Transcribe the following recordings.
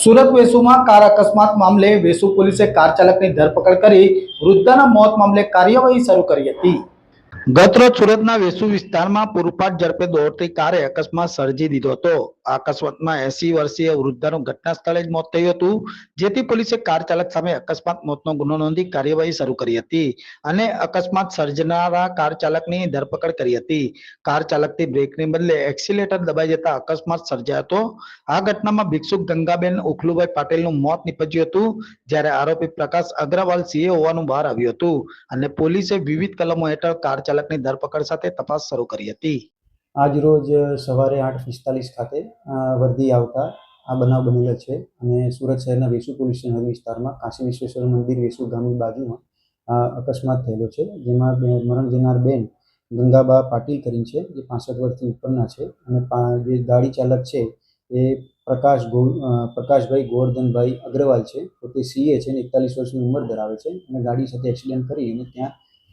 Surat વેસુમાં car અકસ્માત મામલે વેસુ પોલીસે કાર ચાલકની ધરપકડ કરી વૃદ્ધાના મોત મામલે કાર્યવાહી શરૂ કરી હતી. ગતરોજ સુરતના વેસુ વિસ્તારમાં પૂરપાટ ઝડપે દોડતી કારે અકસ્માત સર્જી દીધો હતો. અકસ્માતમાં એસી વર્ષીય વૃદ્ધાનું ઘટના સ્થળે જ મોત થયું હતું, જેથી પોલીસે કાર ચાલક સામે અકસ્માત મોતનો ગુનો નોંધી કાર્યવાહી શરૂ કરી હતી અને અકસ્માત સર્જનારા કાર ચાલકની ધરપકડ કરી હતી. કાર ચાલકથી બ્રેકની બદલે એક્સિલેટર દબાઈ જતા અકસ્માત સર્જાયો હતો. આ ઘટનામાં ભિક્ષુક ગંગાબેન ઉખલુભાઈ પાટીલનું મોત નીપજ્યું હતું, જ્યારે આરોપી પ્રકાશ અગ્રવાલ સીએ હોવાનું બહાર આવ્યું હતું અને પોલીસે વિવિધ કલમો હેઠળ કાર ચાલકની ધરપકડ સાથે તપાસ શરૂ કરી હતી. આજ રોજ સવારે આઠ પિસ્તાલીસ ખાતે વર્દી આવતા આ બનાવ બનેલો છે અને સુરત શહેરના વેસુ પોલીસ સ્ટેશન વિસ્તારમાં કાશી વિશ્વેશ્વર મંદિર વેસુ ગામની બાજુમાં અકસ્માત થયેલો છે. જેમાં મરણ જનાર બેન ગંગાબા પાટીલ કરીને છે, જે પાસઠ વર્ષથી ઉપરના છે અને જે ગાડી ચાલક છે એ પ્રકાશ ગો પ્રકાશભાઈ ગોવર્ધનભાઈ અગ્રવાલ છે. તો તે સીએ છે અને એકતાલીસ વર્ષની ઉંમર ધરાવે છે અને ગાડી સાથે એક્સિડન્ટ કરી અને ત્યાં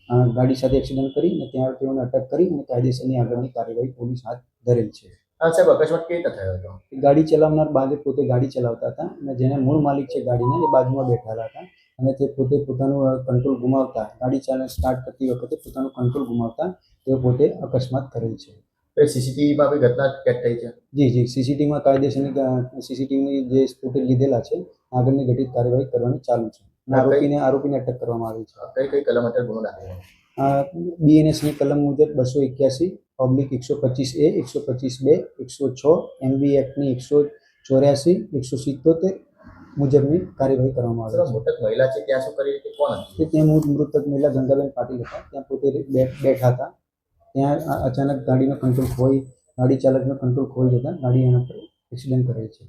ગાડી સાથે એક્સિડન્ટ કરી અને ત્યાં તેઓને અટક કરી અને કાયદેસરની આગળની કાર્યવાહી પોલીસ હાથ ધરેલ છે. સાહેબ અકસ્માત કેવી રીતે થયો હતો? ગાડી ચલાવનાર બાજુ પોતે ગાડી ચલાવતા હતા અને જેને મૂળ માલિક છે ગાડીના એ બાજુમાં બેઠેલા હતા અને તે પોતે પોતાનું કંટ્રોલ ગુમાવતા. ગાડી ચાલક સ્ટાર્ટ કરતી વખતે પોતાનું કંટ્રોલ ગુમાવતા તેઓ પોતે અકસ્માત કરેલ છે. એ સીસીટીવીમાં બી ઘટના કેદ થઈ છે? જી જી. સીસીટીવીમાં કાયદેસરની સીસીટીવીની જે ફૂટેજ લીધેલા છે આગળની ઘટિત કાર્યવાહી કરવાની ચાલુ છે. આરોપીને આરોપીને અટક કરવામાં આવી છે. કઈ કઈ કલમ હેઠળ ગુનો દાખલ બીએનએસની કલમ મુજબ બસો એક્યાસી પબ્લિક એકસો પચીસ એ એકસો પચીસ બે એકસો છ એમબી એક્ટની એકસો ચોર્યાસી એકસો સિત્તોતેર મુજબની કાર્યવાહી કરવામાં આવે મોટક મહિલા છે ત્યાં શું કરી હતી કોણ હતી? છે મૂળ મૃતક મહિલા ગંગાબેન પાટીલ હતા. ત્યાં પોતે બેઠા હતા. ત્યાં અચાનક ગાડીનો કંટ્રોલ ખોઈ ગાડી ચાલકનો કંટ્રોલ ખોઈ જતા ગાડી એના પર એક્સિડન્ટ કરે છે.